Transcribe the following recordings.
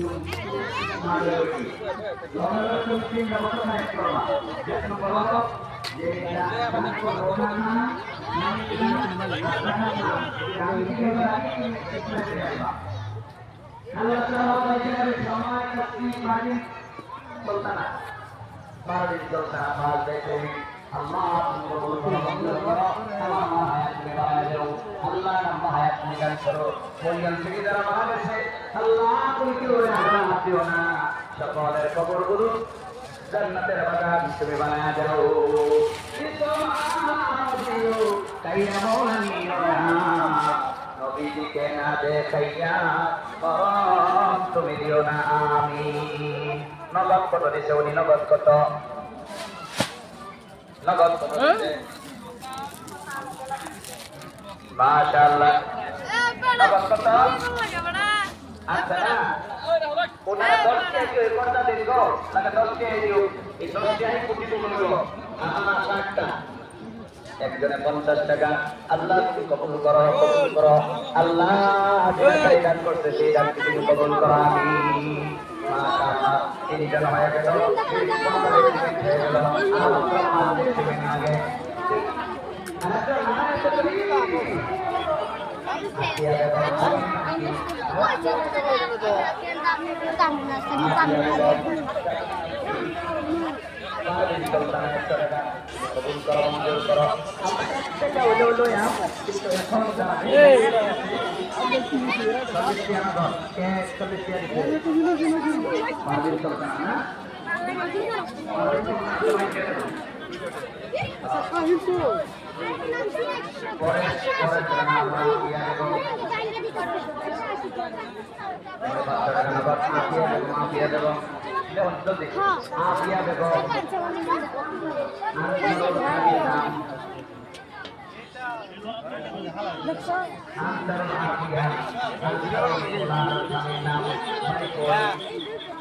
Thank. আল্লাহ নিগান করো যারা গেছে আল্লাহ তুমি কেউ হাত দিও না সকলের কবর গুরু জান্নাতের বাগান তুমি বানায় যাও নবীজিকে না দেখাইয়া তুমি দিও না আমি নগদ কত দিছে উনি? নগদ কত? নগদ কত মাশাআল্লাহ। নগদ কত? আচ্ছা না ওনারা দশ টাকা কেউ একটা দিন গো তাকে দশ টাকা দিও এই দশ টাকা কোটি বলবো আমার ষাটটা একজনে পঞ্চাশ টাকা আল্লাহ তুমি কবুল করো কবুল করো আল্লাহ যে টাকাই দান করছে সেই দান তুমি কবুল করো আমি মাশাআল্লাহ তিনি যেন হয়ে গেল কবুল মঞ্জুর করো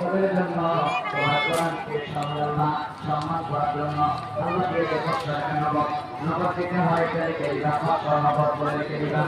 মক্তবের জন্য তোমার কোরআনকে সম্মান সম্মান করার হয়? বলে লিখে দিবা